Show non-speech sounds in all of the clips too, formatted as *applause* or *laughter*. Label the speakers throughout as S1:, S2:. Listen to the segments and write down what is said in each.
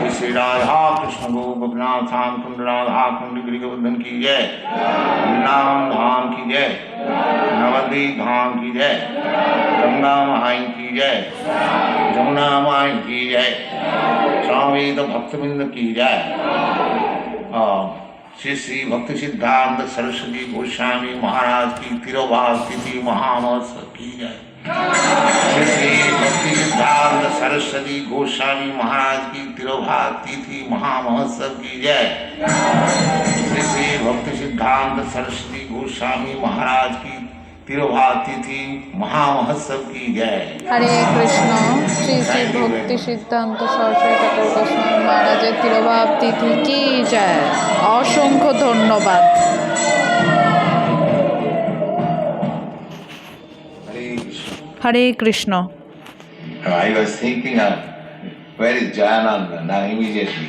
S1: श्री श्री राधा कृष्ण रूप विनाशान कुंड राधा कुंड गिरी गोवर्धन की जय। वृंदावन धाम की जय। नवद्वीप धाम की जय। गंगा माई की जय। जमुना माई की जय। स्वामी तो भक्तबिंद की जय। श्री श्री भक्ति सिद्धांत सरस्वती गोस्वामी महाराज की तिरुभाव तिथि महामहोत्सव की जय। सरस्वती गोस्वामी महाराज की तिरुभाग तिथि महामहोत्सव की जय श्री भक्ति सिद्धांत सरस्वती गोस्वामी महाराज की तिरुभाग तिथि महामहोत्सव की जय
S2: हरे कृष्ण
S1: श्री श्री
S2: भक्ति सिद्धांत
S1: सरस्वती ठाकुर गोस्वामी महाराज तिरुभाग तिथि की जय असंख्य धन्यवाद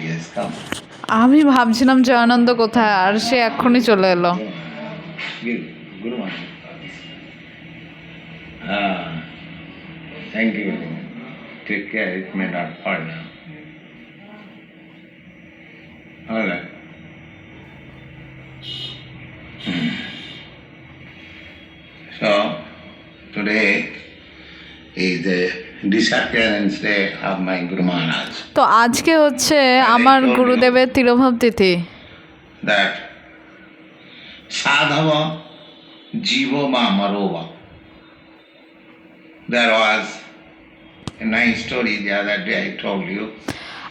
S1: has come.
S2: আমি ভাবছিলাম জয়ানন্দ কোথায় আর সে এক্ষুনি চলে এলো.
S1: Ah. Take care, it may not fall down. All right. Hmm. So, today
S2: তো আজকে হচ্ছে আমার গুরুদেবের তিরোভাব তিথি।
S1: সাধব জীব বা আমার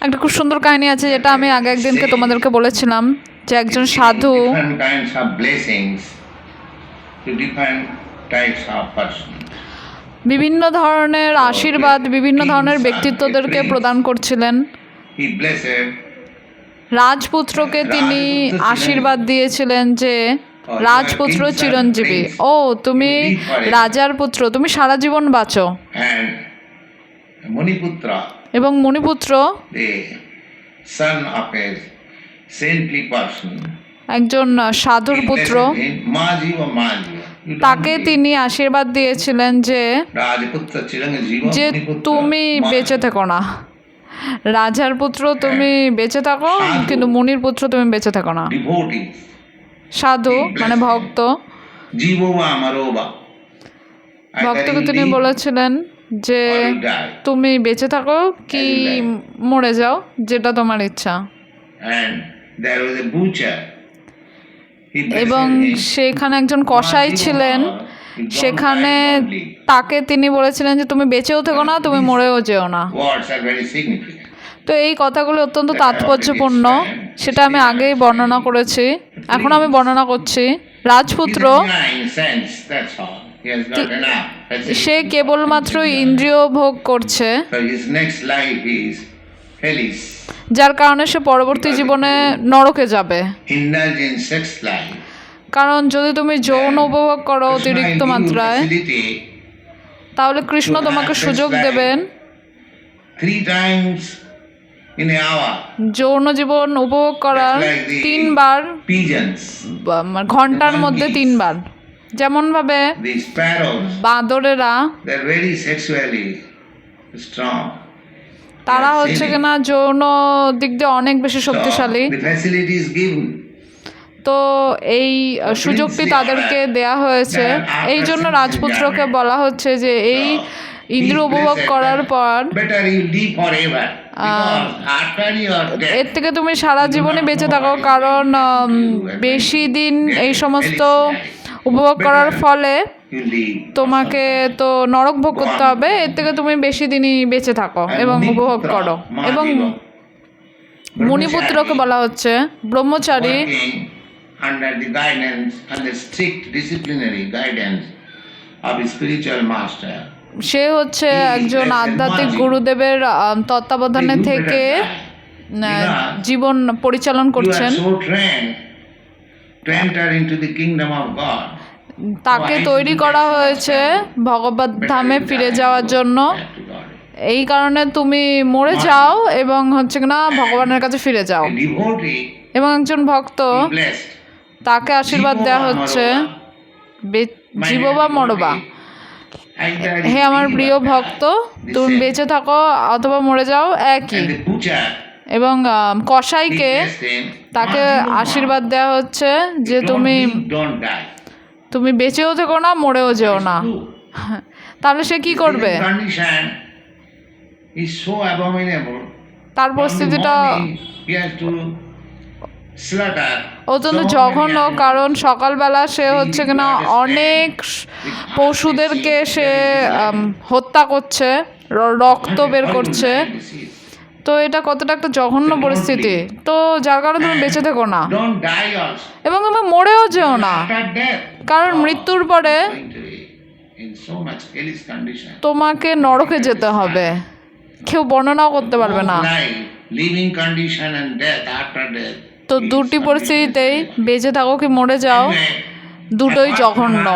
S2: একটা খুব সুন্দর কাহিনী আছে যেটা আমি আগে একদিনকে তোমাদেরকে বলেছিলাম যে একজন সাধু বিভিন্ন ধরনের আশীর্বাদ, বিভিন্ন ধরনের ব্যক্তিত্বদেরকে প্রদান করছিলেন। রাজপুত্রকে তিনি আশীর্বাদ দিয়েছিলেন যে, রাজপুত্র চিরঞ্জীবী। ও, তুমি রাজার পুত্র, তুমি সারা জীবন বাঁচো। এবং মণিপুত্র, একজন সাধুর পুত্র। তাকে তিনি আশীর্বাদ দিয়েছিলেন যে যে তুমি বেঁচে থেকো না। রাজার পুত্র তুমি বেঁচে থাকো কিন্তু মুনির পুত্র তুমি বেঁচে থাকো না। সাধু মানে ভক্ত। ভক্তকে তিনি বলেছিলেন যে তুমি বেঁচে থাকো কি মরে যাও যেটা তোমার ইচ্ছা
S1: and there was a butcher he blessed
S2: এবং সেখানে একজন কসাই ছিলেন। সেখানে তাকে তিনি বলেছিলেন যে তুমি বেঁচেও থেকো না তুমি মরেও যেও না। তো এই কথাগুলো অত্যন্ত তাৎপর্যপূর্ণ। সেটা আমি আগেই বর্ণনা করেছি। এখন আমি বর্ণনা করছি। রাজপুত্র. সে কেবলমাত্র ইন্দ্রিয় ভোগ করছে। যার কারণে সে পরবর্তী জীবনে নরকে যাবে। কারণ যদি তুমি যৌন উপভোগ করো অতিরিক্ত মাত্রায় তাহলে কৃষ্ণ তোমাকে সুযোগ দেবেন। যৌন জীবন উপভোগ করার তিনবার মানে ঘণ্টার মধ্যে তিনবার।
S1: যেমন ভাবে
S2: বাঁদরেরা তারা হচ্ছে. কিনা যৌন দিক দিয়ে অনেক বেশি শক্তিশালী। তো এই সুযোগটি তাদেরকে দেয়া হয়েছে? এই জন্য রাজপুত্রকে বলা হচ্ছে যে এই ইন্দ্র উপভোগ করার পর এর থেকে তুমি সারা জীবনে বেঁচে থাকো কারণ বেশি দিন এই সমস্ত উপভোগ করার ফলে তোমাকে তো নরক ভোগ করতে হবে, এর থেকে তুমি বেশি দিনই বেঁচে থাকো এবং উপভোগ করো। এবং মণিপুত্রকে বলা হচ্ছে, ব্রহ্মচারী সে হচ্ছে একজন আধ্যাত্মিক গুরুদেবের তত্ত্বাবধানে থেকে জীবন পরিচালন করছেন। তাকে তৈরি করা হয়েছে ভগবত ধামে ফিরে যাওয়ার জন্য. এই কারণে তুমি মরে যাও এবং হচ্ছে না ভগবানের কাছে ফিরে যাও। এবং একজন ভক্ত তাকে আশীর্বাদ দেওয়া হচ্ছে। বে- জীব বা মরবা হে আমার প্রিয় ভক্ত তুমি বেঁচে থাকো অথবা মরে যাও একই। এবং কসাইকে তাকে আশীর্বাদ দেওয়া হচ্ছে যে তুমি
S1: live, don't die."
S2: তুমি বেঁচেও থেকো না মরেও যেও না। তাহলে সে কি করবে. তার পরিস্থিতিটা অত্যন্ত জঘন্য কারণ সকালবেলা সে হচ্ছে কিনা অনেক পশুদেরকে সে হত্যা করছে রক্ত বের করছে। তো এটা কতটা একটা জঘন্য পরিস্থিতি। তো যার কারণে তুমি বেঁচে থেকো না। এবং তুমি মরেও যেও না। কারণ মৃত্যুর পরে তোমাকে নরকে যেতে হবে। কেউ বর্ণনাও করতে পারবে না। তো দুটি পরিস্থিতিতেই বেঁচে থাকো কি মরে যাও দুটোই জঘন্য।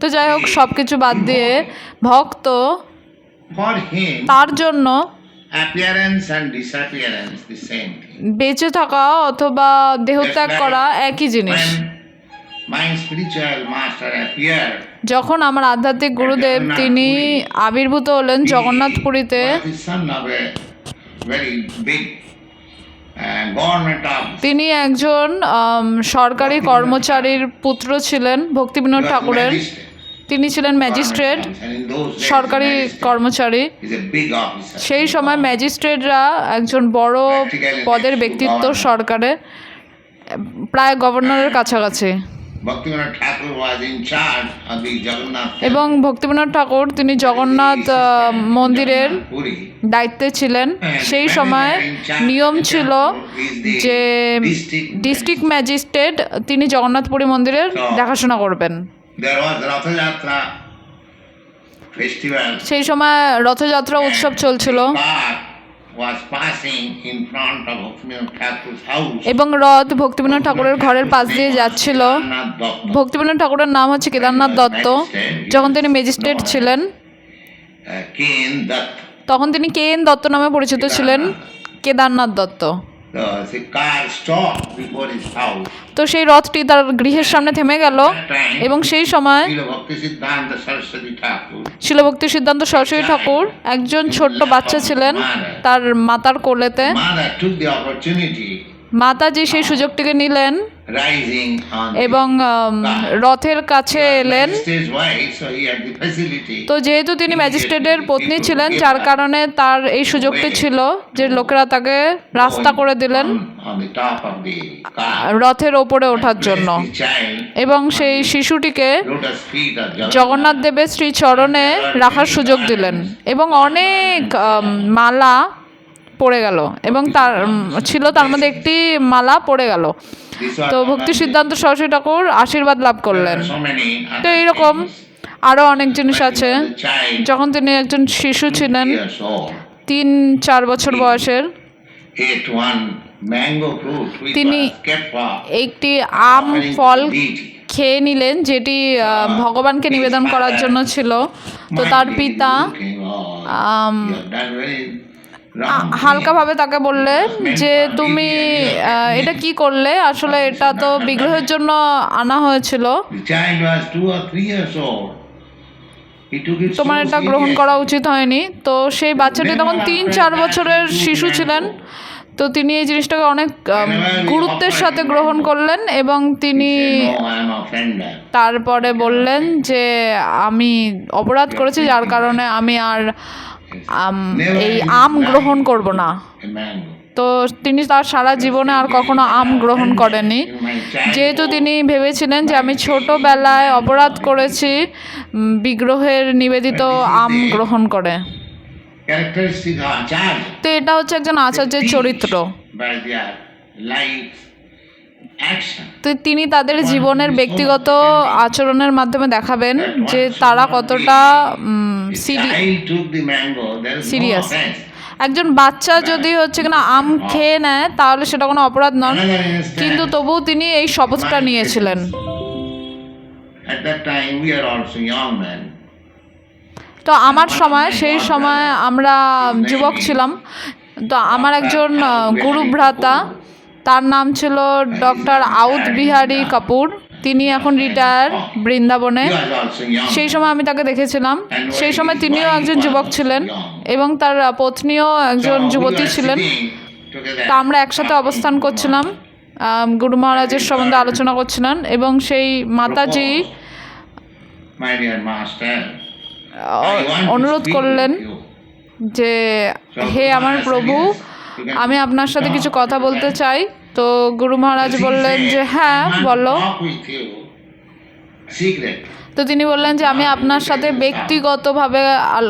S2: তো যাই হোক সব কিছু বাদ দিয়ে ভক্ত তার জন্য বেঁচে থাকা অথবা দেহত্যাগ করা একই জিনিস। যখন আমার আধ্যাত্মিক গুরুদেব তিনি আবির্ভূত হলেন জগন্নাথপুরীতে তিনি একজন সরকারি কর্মচারীর পুত্র ছিলেন ভক্তিবিনোদ ঠাকুরের। তিনি ছিলেন ম্যাজিস্ট্রেট সরকারি কর্মচারী. সেই সময় ম্যাজিস্ট্রেটরা একজন বড় পদের ব্যক্তিত্ব সরকারে প্রায় গভর্নরের কাছাকাছি। এবং ভক্তিবিনোদ ঠাকুর তিনি জগন্নাথ মন্দিরের দায়িত্বে ছিলেন। সেই সময় নিয়ম ছিল যে ডিস্ট্রিক্ট ম্যাজিস্ট্রেট তিনি জগন্নাথপুরী মন্দিরের দেখাশোনা করবেন। সেই সময় রথযাত্রা উৎসব চলছিল. এবং রথ ভক্তিবিনোদ ঠাকুরের ঘরের পাশ দিয়ে যাচ্ছিল। ভক্তিবিনোদ ঠাকুরের নাম হচ্ছে কেদারনাথ দত্ত যখন তিনি ম্যাজিস্ট্রেট ছিলেন।
S1: uh.
S2: তখন তিনি কে এন দত্ত নামে পরিচিত ছিলেন। কেদারনাথ দত্ত তো সেই রথটি তার গৃহের সামনে থেমে গেল এবং সেই সময় শিলভক্তি সিদ্ধান্ত সরস্বতী ঠাকুর একজন ছোট্ট বাচ্চা ছিলেন তার মাতার কোলেতে। মাতাজি সেই সুযোগটিকে নিলেন এবং রথের কাছে এলেন. তো যেহেতু তিনি ম্যাজিস্ট্রেটের পত্নী ছিলেন যার কারণে তার এই সুযোগটি ছিল যে লোকেরা তাকে রাস্তা করে দিলেন. রথের ওপরে ওঠার জন্য। এবং সেই শিশুটিকে জগন্নাথ দেবের শ্রী চরণে রাখার সুযোগ দিলেন। এবং অনেক মালা পড়ে গেল এবং তার ছিল তার মধ্যে একটি মালা পড়ে গেল। তো ভক্তি সিদ্ধান্ত সরস্বতী ঠাকুর আশীর্বাদ লাভ করলেন। তো এইরকম আরও অনেক জিনিস আছে। যখন তিনি একজন শিশু ছিলেন তিন চার বছর বয়সের তিনি একটি আম ফল খেয়ে নিলেন যেটি ভগবানকে নিবেদন করার জন্য ছিল। তো তার পিতা হালকাভাবে তাকে বললে যে তুমি এটা কি করলে? আসলে এটা তো বিগ্রহের জন্য আনা হয়েছিল। তোমার এটা গ্রহণ করা উচিত হয়নি। তো সেই বাচ্চাটি তখন তিন চার বছরের শিশু ছিলেন। তো তিনি এই জিনিসটাকে অনেক গুরুত্বের সাথে গ্রহণ করলেন এবং তিনি. তারপরে বললেন যে আমি অপরাধ করেছি যার কারণে আমি আর এই আম গ্রহণ করব না। তো তিনি তার সারা জীবনে আর কখনো আম গ্রহণ
S1: childhood,
S2: যেহেতু তিনি ভেবেছিলেন যে আমি ছোটোবেলায় অপরাধ করেছি বিগ্রহের নিবেদিত আম গ্রহণ করে। তো এটা হচ্ছে একজন আচার্যের চরিত্র। তো তিনি তাদের জীবনের ব্যক্তিগত আচরণের মাধ্যমে দেখাবেন যে তারা কতটা সিরি
S1: Child took the mango, there is no
S2: Serious.
S1: offense.
S2: একজন বাচ্চা যদি হচ্ছে কিনা আম খেয়ে নেয় তাহলে সেটা কোনো অপরাধ নন। কিন্তু তবুও তিনি এই শপথটা নিয়েছিলেন. তো আমার সময় সেই সময় আমরা যুবক ছিলাম। তো আমার একজন গুরু ভ্রাতা তার নাম ছিল ডক্টর আউদ বিহারী কাপুর। তিনি এখন রিটায়ার বৃন্দাবনে. সেই সময় আমি তাকে দেখেছিলাম। সেই সময় তিনিও একজন যুবক ছিলেন এবং তার পত্নীও একজন যুবতী ছিলেন। তা আমরা একসাথে অবস্থান করছিলাম গুরু মহারাজের সম্বন্ধে আলোচনা করছিলেন এবং সেই মাতাজি অনুরোধ করলেন যে, হে আমার প্রভু আমি আপনার সাথে কিছু কথা বলতে চাই। তো গুরু মহারাজ বললেন যে হ্যাঁ বলো। তো তিনি বললেন যে আমি আপনার সাথে ব্যক্তিগতভাবে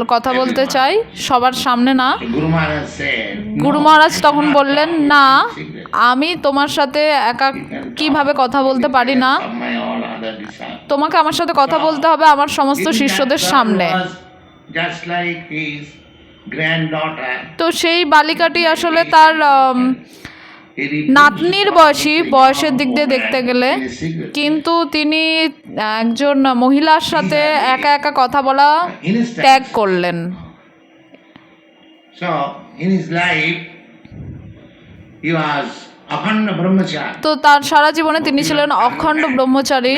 S2: কথা বলতে চাই সবার সামনে না।
S1: গুরু মহারাজ said,
S2: গুরু
S1: "No,
S2: মহারাজ তখন বললেন না আমি তোমার সাথে একা কীভাবে কথা বলতে পারি না?
S1: Of my all other disciples."
S2: তোমাকে আমার সাথে কথা বলতে হবে আমার সমস্ত শিষ্যদের সামনে। তো সেই বালিকাটি আসলে তার নাতনির বয়সী বয়সের দিক দিয়ে দেখতে গেলে। কিন্তু তিনি একজন মহিলার সাথে একা একা কথা বলা ত্যাগ করলেন। তো তার সারা জীবনে তিনি ছিলেন অখণ্ড ব্রহ্মচারী।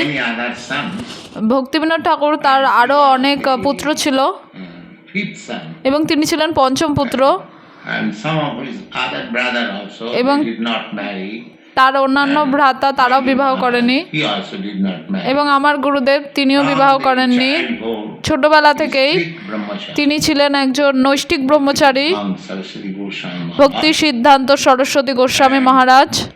S2: ভক্তিবিনোদ ঠাকুর তার আরও অনেক পুত্র ছিল। এবং তিনি ছিলেন পঞ্চম পুত্র। এবং তার অন্যান্য ভ্রাতা তারাও বিবাহ করেনি। এবং আমার গুরুদেব তিনিও বিবাহ করেননি। ছোটবেলা থেকেই তিনি ছিলেন একজন নৈষ্টিক ব্রহ্মচারী। ভক্তি সিদ্ধান্ত সরস্বতী গোস্বামী মহারাজ।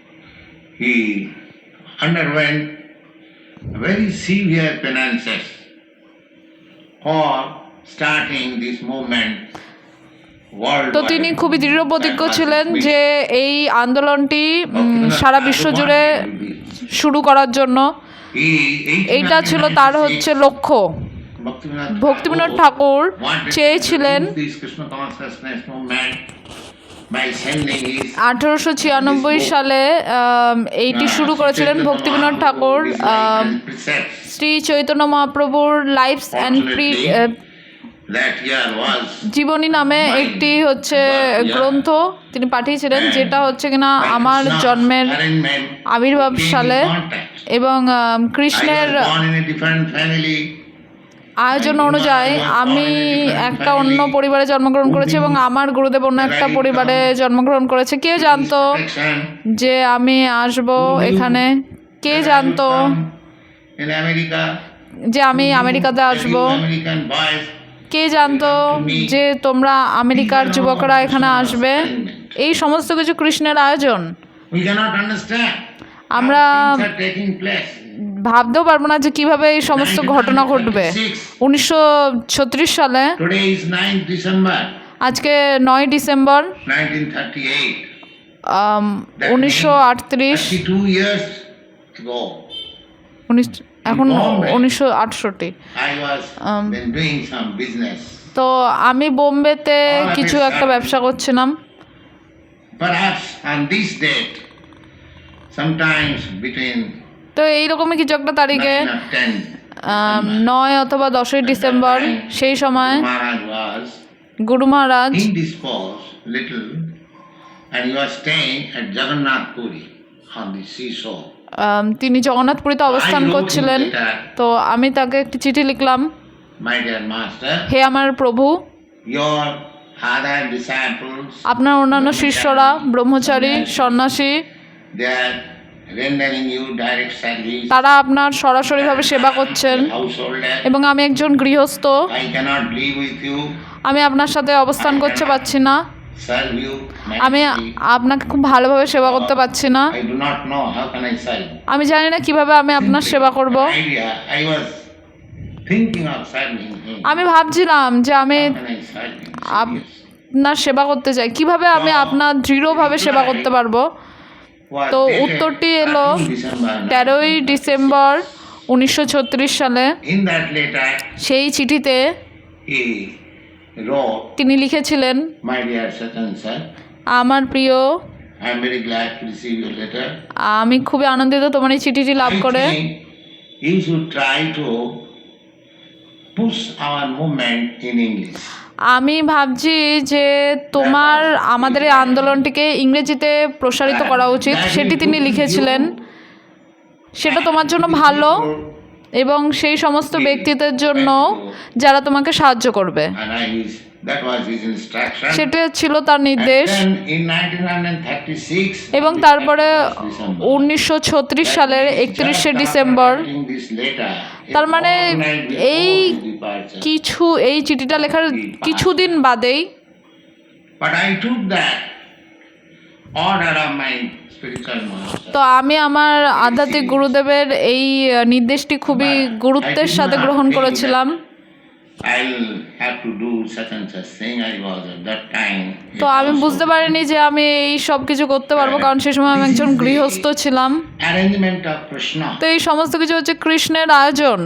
S2: তো তিনি খুবই
S1: দৃঢ়প্রতিজ্ঞ
S2: ছিলেন যে এই আন্দোলনটি সারা বিশ্ব জুড়ে শুরু করার জন্য। এইটা ছিল তার হচ্ছে লক্ষ্য। ভক্তিবিনোদ ঠাকুর চেয়েছিলেন আঠেরোশো ছিয়ানব্বই সালে এইটি শুরু করেছিলেন ভক্তিবিনোদ ঠাকুর। শ্রী চৈতন্য মহাপ্রভুর লাইফস অ্যান্ড জীবনী নামে একটি হচ্ছে গ্রন্থ তিনি পাঠিয়েছিলেন যেটা হচ্ছে কিনা আমার জন্মের আবির্ভাব সালে এবং কৃষ্ণের. আয়োজন অনুযায়ী আমি একটা অন্য পরিবারে জন্মগ্রহণ করেছি এবং আমার গুরুদেব অন্য একটা পরিবারে জন্মগ্রহণ করেছে। কে জানতো যে আমি আসব এখানে? কে জানতো? যে আমি আমেরিকাতে আসব? কে জানতো যে তোমরা আমেরিকার যুবকরা এখানে আসবে? এই সমস্ত কিছু কৃষ্ণের আয়োজন. আমরা. ভাবতেও পারব না যে কীভাবে এই সমস্ত ঘটনা ঘটবে। উনিশশো ছত্রিশ সালে
S1: Today is 9th December.
S2: আজকে নয় ডিসেম্বর উনিশশো আটত্রিশ।
S1: 32 years ago,
S2: উনিশ এখন উনিশশো আটষট্টি। um, তো আমি বোম্বেতে কিছু একটা ব্যবসা করছিলাম। তো এইরকমই কিছু একটা তারিখে um, নয় অথবা দশই ডিসেম্বর সেই সময় গুরু মহারাজ
S1: little Jagannathpuri on the sea
S2: shore তিনি জগন্নাথপুরীতে অবস্থান করছিলেন। তো আমি তাকে একটি চিঠি লিখলাম। হে আমার প্রভু আপনার অন্যান্য শিষ্যরা ব্রহ্মচারী সন্ন্যাসী. তারা আপনার সরাসরিভাবে সেবা করছেন। এবং আমি একজন গৃহস্থ। আমি আপনার সাথে অবস্থান করতে পারছি না. আমি আপনাকে খুব ভালোভাবে সেবা করতে পারছি না. আমি জানি না কীভাবে আমি আপনার সেবা করব. আমি ভাবছিলাম যে আমি. আপনার সেবা করতে চাই। কীভাবে আমি আপনার দৃঢ়ভাবে সেবা করতে পারব? তো উত্তরটি এলো তেরোই ডিসেম্বর উনিশশো ছত্রিশ সালে। সেই চিঠিতে তিনি লিখেছিলেন আমার প্রিয়. আমি খুবই আনন্দিত তোমার এই চিঠিটি লাভ করে. আমি ভাবছি যে তোমার আমাদের এই আন্দোলনটিকে ইংরেজিতে প্রসারিত করা উচিত। সেটি তিনি লিখেছিলেন। সেটা তোমার জন্য ভালো। এবং সেই সমস্ত ব্যক্তিদের জন্য যারা তোমাকে সাহায্য করবে। সেটা ছিল তার নির্দেশ। এবং তারপরে উনিশশো ছত্রিশ সালের একত্রিশে ডিসেম্বর তার মানে এই কিছু এই চিঠিটা লেখার কিছুদিন বাদেই তো আমি আমার আধ্যাত্মিক গুরুদেবের এই নির্দেশটি খুবই গুরুত্বের সাথে গ্রহণ করেছিলাম. তো আমি বুঝতে পারিনি যে আমি এই সব কিছু করতে পারব কারণ সে সময় আমি একজন গৃহস্থ ছিলাম. তো এই সমস্ত কিছু হচ্ছে কৃষ্ণের আয়োজন।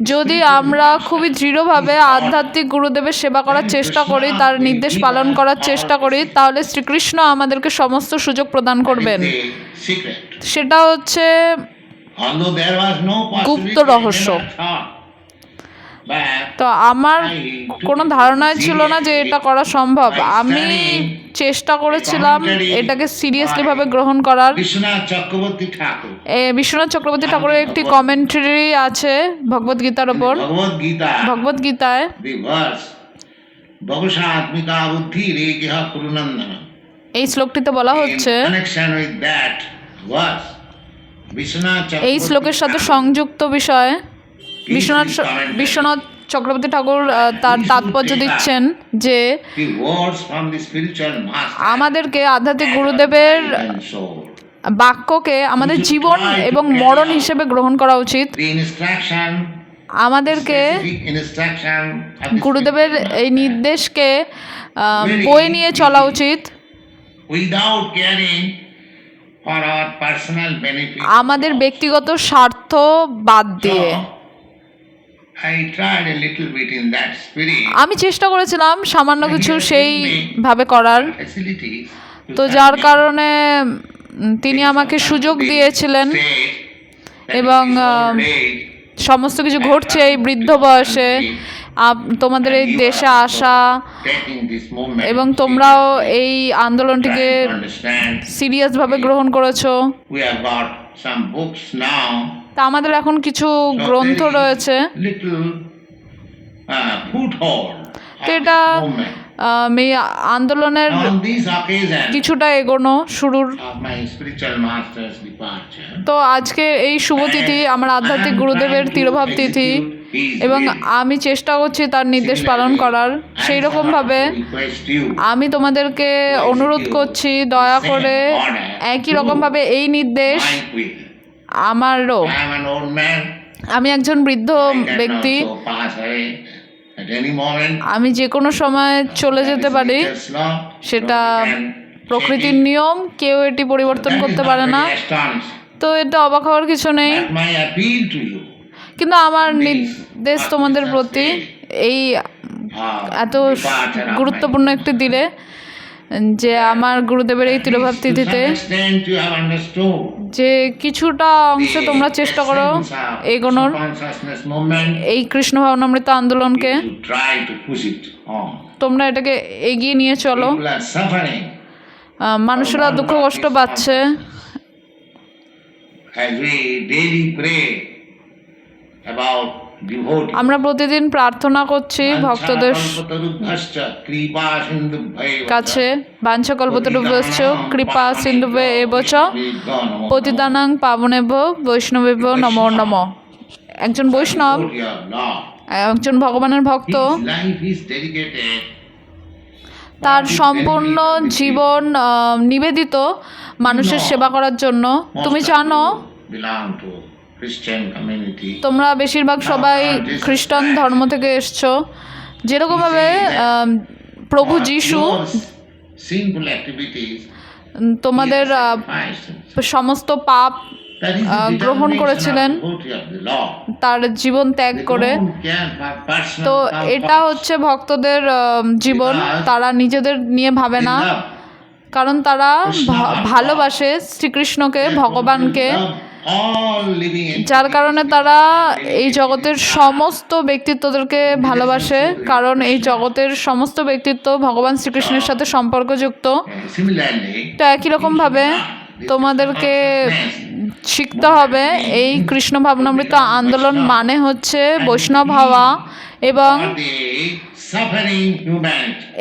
S2: যদি *laughs* আমরা খুবই দৃঢ়ভাবে আধ্যাত্মিক গুরুদেবের সেবা করার *laughs* চেষ্টা করি তার নির্দেশ পালন করার চেষ্টা করি তাহলে শ্রীকৃষ্ণ আমাদেরকে সমস্ত সুযোগ প্রদান করবেন. সেটা হচ্ছে গুপ্ত রহস্য। তো আমার কোনো ধারণাই ছিল না যে এটা করা সম্ভব আমি চেষ্টা করেছিলাম এটাকে সিরিয়াসলি ভাবে গ্রহণ করার। বিশ্বনাথ চক্রবর্তী ঠাকুরের একটি কমেন্ট্রি আছে ভগবত গীতার
S1: উপর
S2: ভগবত গীতায়। এই শ্লোকটিতে বলা হচ্ছে এই শ্লোকের সাথে সংযুক্ত বিষয় বিশ্বনাথ বিশ্বনাথ চক্রবর্তী ঠাকুর তার তাৎপর্য দিচ্ছেন যে আমাদেরকে আধ্যাত্মিক গুরুদেবের বাক্যকে আমাদের জীবন এবং মরণ হিসেবে গ্রহণ করা উচিত। আমাদেরকে গুরুদেবের এই নির্দেশকে বই নিয়ে চলা উচিত। আমাদের ব্যক্তিগত স্বার্থ বাদ দিয়ে। আমি চেষ্টা করেছিলাম সামান্য কিছু সেইভাবে করার। তো যার কারণে তিনি আমাকে সুযোগ দিয়েছিলেন এবং, সমস্ত কিছু ঘটছে এই বৃদ্ধ বয়সে। তোমাদের এই দেশে আসা এবং তোমরাও এই আন্দোলনটিকে. সিরিয়াসভাবে গ্রহণ করেছ। তা আমাদের এখন কিছু গ্রন্থ রয়েছে। তো এটা এই আন্দোলনের কিছুটা এগোনো শুরুর। তো আজকে এই শুভ তিথি আমার আধ্যাত্মিক গুরুদেবের তিরোভাব তিথি এবং আমি চেষ্টা করছি তার নির্দেশ পালন করার। সেই রকমভাবে আমি তোমাদেরকে অনুরোধ করছি দয়া করে একই রকমভাবে এই নির্দেশ আমারও। আমি একজন বৃদ্ধ ব্যক্তি। আমি যে কোনো সময় চলে যেতে পারি সেটা প্রকৃতির নিয়ম কেউ এটি পরিবর্তন করতে পারে না। তো এটা অবাক হওয়ার কিছু নেই। কিন্তু আমার নির্দেশ তোমাদের প্রতি এই এত গুরুত্বপূর্ণ একটি দিলে যে আমার গুরুদেবের এই তিরোভাব তিথিতে যে কিছুটা অংশ তোমরা চেষ্টা করো এগোনোর এই কৃষ্ণ ভাবনামৃত আন্দোলনকে তোমরা এটাকে এগিয়ে নিয়ে চলো। মানুষেরা দুঃখ কষ্ট পাচ্ছে।
S1: As we daily pray about
S2: আমরা প্রতিদিন প্রার্থনা করছি ভক্তদের কাছে বাঞ্ছকল্পতরুভশ্চ কৃপা সিন্ধুবে এবচ পতিতানাং পাবনেভ বৈষ্ণবেভ নম নম। একজন বৈষ্ণব একজন ভগবানের ভক্ত তার সম্পূর্ণ জীবন নিবেদিত মানুষের সেবা করার জন্য। তুমি জানো তোমরা বেশিরভাগ সবাই খ্রিস্টান ধর্ম থেকে এসছো। যেরকমভাবে প্রভু যিশু তোমাদের সমস্ত পাপ গ্রহণ করেছিলেন। তার জীবন ত্যাগ করে। তো এটা হচ্ছে ভক্তদের জীবন। তারা নিজেদের নিয়ে ভাবে না। কারণ তারা ভালোবাসে শ্রীকৃষ্ণকে ভগবানকে। যার কারণে তারা এই জগতের সমস্ত ব্যক্তিত্বদেরকে ভালোবাসে কারণ এই জগতের সমস্ত ব্যক্তিত্ব ভগবান শ্রীকৃষ্ণের সাথে সম্পর্কযুক্ত। তো একই রকমভাবে তোমাদেরকে শিখতে হবে এই কৃষ্ণ ভাবনামৃত আন্দোলন মানে হচ্ছে বৈষ্ণব হওয়া এবং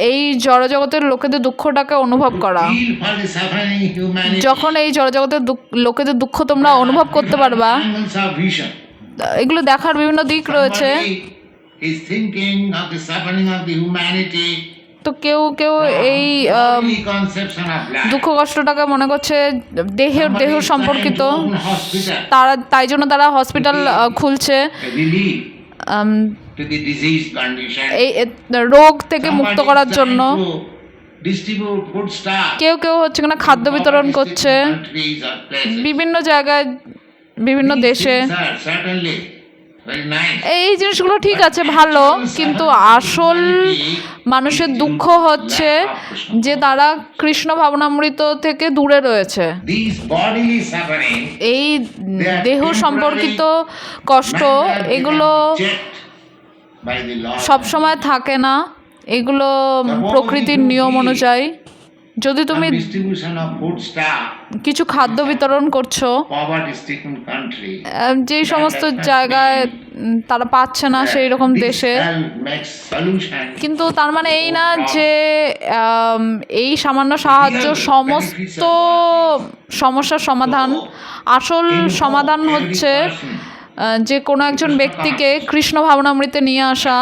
S2: এই জড়জগতের লোকেদের দুঃখটাকে অনুভব করা। যখন এই জড়জগতের লোকেদের দুঃখ তোমরা অনুভব করতে পারবা এগুলো দেখার বিভিন্ন দিক রয়েছে। তো কেউ কেউ এই দুঃখ কষ্টটাকে মনে করছে দেহের দেহ সম্পর্কিত। তারা তাই জন্য তারা হসপিটাল খুলছে। এই রোগ থেকে মুক্ত করার জন্য কেউ কেউ হচ্ছে কিনা খাদ্য বিতরণ করছে। বিভিন্ন জায়গায় বিভিন্ন দেশে। এই জিনিসগুলো ঠিক আছে ভালো কিন্তু আসল মানুষের দুঃখ হচ্ছে যে তারা কৃষ্ণ ভাবনামৃত থেকে দূরে রয়েছে। এই দেহ সম্পর্কিত কষ্ট এগুলো সব সময় থাকে না। এগুলো প্রকৃতির নিয়ম অনুযায়ী। যদি তুমি কিছু খাদ্য বিতরণ করছ যেই সমস্ত জায়গায় তারা পাচ্ছে না সেই রকম দেশে. কিন্তু তার মানে এই না যে এই সামান্য সাহায্য সমস্ত সমস্যার সমাধান। আসল সমাধান হচ্ছে যে কোনো একজন ব্যক্তিকে কৃষ্ণ ভাবনামৃতে নিয়ে আসা,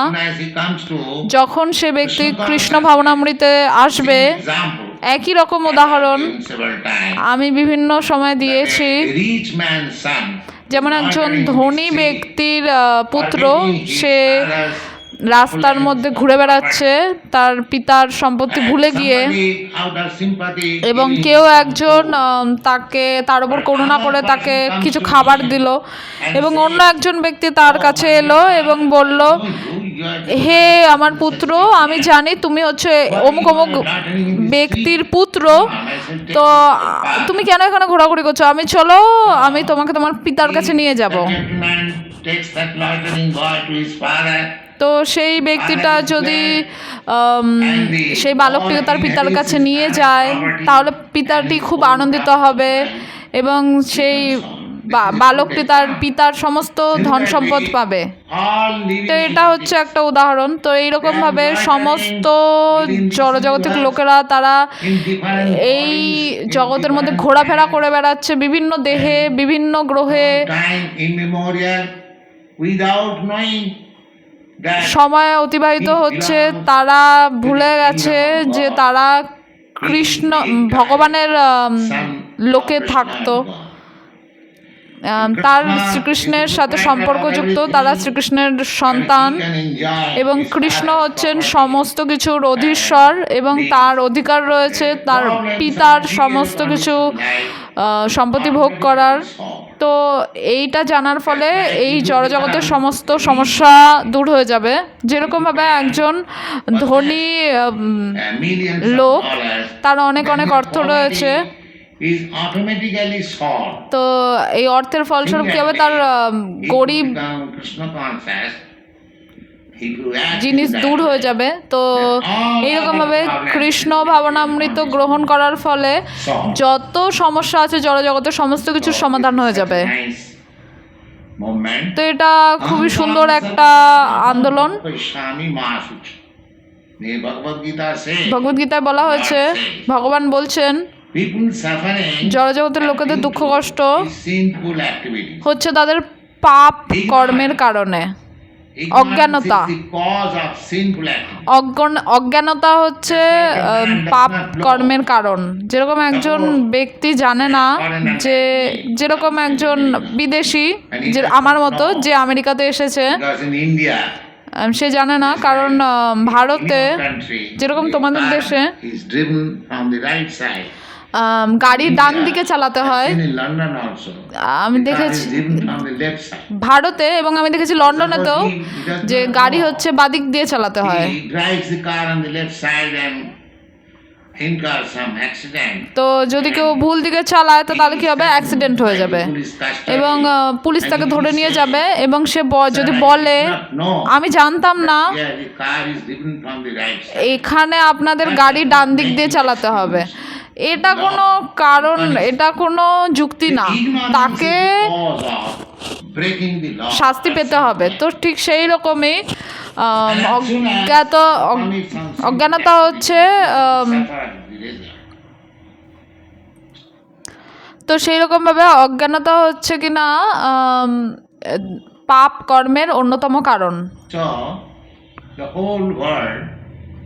S2: যখন সে ব্যক্তি কৃষ্ণ ভাবনামৃতে আসবে, একই রকম উদাহরণ. আমি বিভিন্ন সময় দিয়েছি যেমন একজন ধনী ব্যক্তির পুত্র, সে রাস্তার মধ্যে ঘুরে বেড়াচ্ছে তার পিতার সম্পত্তি ভুলে গিয়ে। এবং কেউ একজন তাকে তার উপর করুণা করে তাকে কিছু খাবার দিল। এবং অন্য একজন ব্যক্তি তার কাছে এলো এবং বলল
S1: "Oh,
S2: হে আমার পুত্র আমি জানি তুমি হচ্ছে অমুক অমুক ব্যক্তির পুত্র। তো তুমি কেন এখানে ঘোরাঘুরি করছ? আমি চলো আমি তোমাকে তোমার পিতার কাছে নিয়ে যাব। তো সেই ব্যক্তিটা যদি সেই বালকটিকে তার পিতার কাছে নিয়ে যায় তাহলে পিতাটি খুব আনন্দিত হবে এবং সেই বালকটি তার পিতার সমস্ত ধন সম্পদ পাবে। তো এটা হচ্ছে একটা উদাহরণ। তো এইরকম ভাবে সমস্ত জড়জগতিক লোকেরা তারা এই জগতের মধ্যে ঘোরাফেরা করে বেড়াচ্ছে বিভিন্ন দেহে বিভিন্ন গ্রহে। সময় অতিবাহিত হচ্ছে তারা ভুলে গেছে যে তারা কৃষ্ণ ভগবানের লোকে থাকতো। তার শ্রীকৃষ্ণের সাথে সম্পর্কযুক্ত তারা শ্রীকৃষ্ণের সন্তান এবং কৃষ্ণ হচ্ছেন সমস্ত কিছুর অধীশ্বর এবং তার অধিকার রয়েছে তার পিতার সমস্ত কিছু সম্পত্তি ভোগ করার। তো এইটা জানার ফলে এই জড়জগতের সমস্ত সমস্যা দূর হয়ে যাবে। যেরকমভাবে একজন ধনী লোক তার অনেক অনেক অর্থ রয়েছে. তো এই অর্থের ফলস্বরূপ কি হবে? তার গরিব জিনিস দূর হয়ে যাবে। তো এইরকমভাবে কৃষ্ণ ভাবনামৃত গ্রহণ করার ফলে যত সমস্যা আছে জড়জগতের সমস্ত কিছুর সমাধান হয়ে যাবে। তো এটা খুবই সুন্দর একটা আন্দোলন।
S1: স্বামী মাসুচ ভগবদ গীতা
S2: ভগবদ্গীতায় বলা হয়েছে, ভগবান বলছেন, জড়জগতের লোকেদের দুঃখ কষ্ট হচ্ছে তাদের পাপ কর্মের কারণে। অজ্ঞানতা। অজ্ঞানতা হচ্ছে পাপ কর্মের কারণ। যেরকম একজন ব্যক্তি জানে না যে যেরকম একজন বিদেশি যে আমার মতো যে আমেরিকাতে এসেছে সে জানে না। কারণ ভারতে যেরকম তোমাদের দেশে
S1: is driven from the right side
S2: um, গাড়ি ডান দিকে চালাতে হয় আমি দেখেছি ভারতে এবং আমি দেখেছি লন্ডনে তো যে গাড়ি হচ্ছে বাদিক দিয়ে চালাতে হয়। তো যদি কেউ ভুল দিকে চালায় তো তাহলে কি হবে? অ্যাক্সিডেন্ট হয়ে যাবে। এবং পুলিশ তাকে ধরে নিয়ে যাবে এবং সে যদি বলে আমি জানতাম না. এখানে আপনাদের গাড়ি ডান দিক দিয়ে চালাতে হবে। এটা কোনো কারণ এটা কোনো যুক্তি না। তাকে. শাস্তি পেতে হবে। তো ঠিক সেই রকমই অজ্ঞাত অজ্ঞানতা হচ্ছে তো সেই রকমভাবে অজ্ঞানতা হচ্ছে কি না পাপ কর্মের অন্যতম কারণ।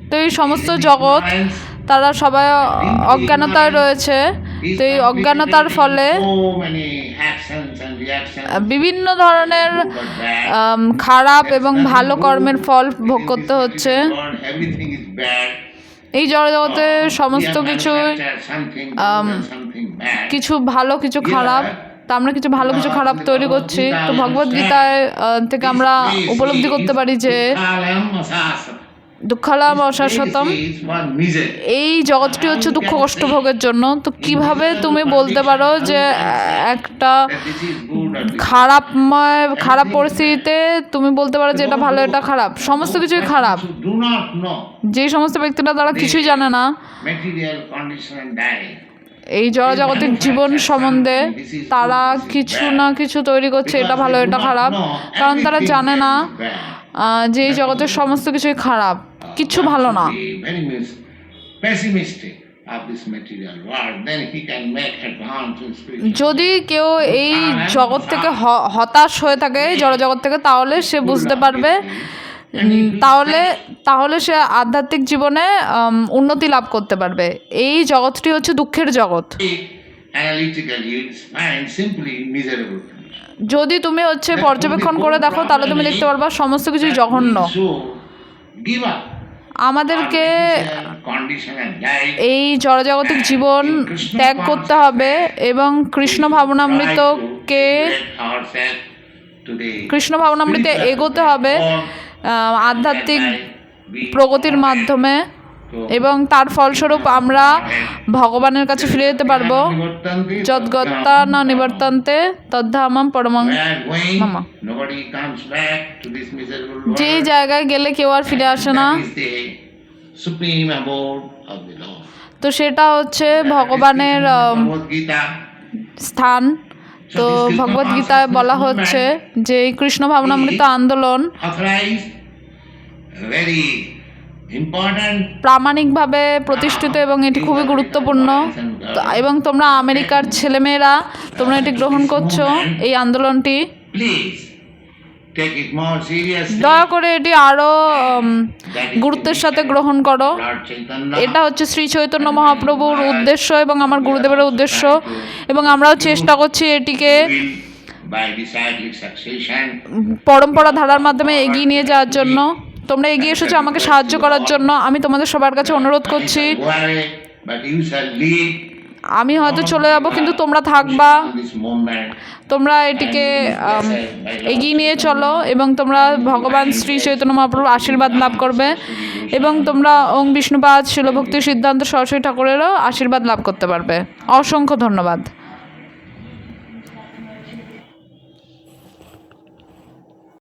S2: তো এই সমস্ত জগৎ তারা সবাই অজ্ঞানতায় রয়েছে। তো এই অজ্ঞানতার ফলে বিভিন্ন ধরনের খারাপ এবং ভালো কর্মের ফল ভোগ করতে হচ্ছে। এই জড়জগতে সমস্ত কিছু কিছু ভালো কিছু খারাপ তা আমরা কিছু ভালো কিছু খারাপ তৈরি করছি। তো ভগবদ্গীতায় থেকে আমরা উপলব্ধি করতে পারি যে দুঃখালাম অশাশ্বতম. এই জগৎটি হচ্ছে দুঃখ কষ্ট ভোগের জন্য। তো কীভাবে তুমি বলতে পারো যে একটা খারাপময় খারাপ পরিস্থিতিতে তুমি বলতে পারো যে এটা ভালো এটা খারাপ। সমস্ত কিছুই খারাপ। যেই সমস্ত ব্যক্তিরা তারা কিছুই জানে না. এই জড়জাগতিক জীবন সম্বন্ধে তারা কিছু না কিছু তৈরি করছে এটা ভালো এটা খারাপ। কারণ তারা জানে না। যে এই জগতের সমস্ত কিছুই খারাপ কিচ্ছু ভালো না. যদি কেউ এই জগৎ থেকে হতাশ হয়ে থাকে জড়জগৎ থেকে তাহলে সে বুঝতে পারবে তাহলে তাহলে সে আধ্যাত্মিক জীবনে উন্নতি লাভ করতে পারবে। এই জগৎটি হচ্ছে দুঃখের জগৎ। যদি তুমি হচ্ছে পর্যবেক্ষণ করে দেখো, তাহলে তুমি দেখতে পারবা সমস্ত কিছুই জঘন্য আমাদেরকে. এই জড়জাগতিক জীবন ত্যাগ করতে হবে এবং কৃষ্ণ ভাবনামৃতকে কৃষ্ণ ভাবনামৃতে এগোতে হবে আধ্যাত্মিক প্রগতির মাধ্যমে এবং তার ফলস্বরূপ আমরা ভগবানের কাছে ফিরে যেতে পারব। যদ্গত্তা না নিবর্তন্তে তদ্ধামাম পরমাং মামা। যেই জায়গায় গেলে কেউ আর ফিরে আসে না। তো সেটা হচ্ছে ভগবানের স্থান। তো ভগবদ গীতায় বলা হচ্ছে যে কৃষ্ণ ভাবনামৃত আন্দোলন প্রামাণিকভাবে প্রতিষ্ঠিত এবং এটি খুবই গুরুত্বপূর্ণ। এবং তোমরা আমেরিকার ছেলেমেয়েরা তোমরা এটি গ্রহণ করছ এই আন্দোলনটি। দয়া করে এটি আরও গুরুত্বের সাথে গ্রহণ করো। এটা হচ্ছে শ্রী চৈতন্য মহাপ্রভুর উদ্দেশ্য এবং আমার গুরুদেবের উদ্দেশ্য। এবং আমরাও চেষ্টা করছি এটিকে পরম্পরা ধারার মাধ্যমে এগিয়ে নিয়ে যাওয়ার জন্য। তোমরা এগিয়ে এসেছ আমাকে সাহায্য করার জন্য। আমি তোমাদের সবার কাছে অনুরোধ করছি। আমি হয়তো চলে যাব, কিন্তু তোমরা থাকবা। তোমরা এটিকে এগিয়ে নিয়ে চলো এবং তোমরা ভগবান শ্রী চৈতন্য মহাপ্রভুর আশীর্বাদ লাভ করবে এবং তোমরা ওং বিষ্ণুপাদ, শিলভক্তি সিদ্ধান্ত সরস্বতী ঠাকুরেরও আশীর্বাদ লাভ করতে পারবে। অসংখ্য ধন্যবাদ।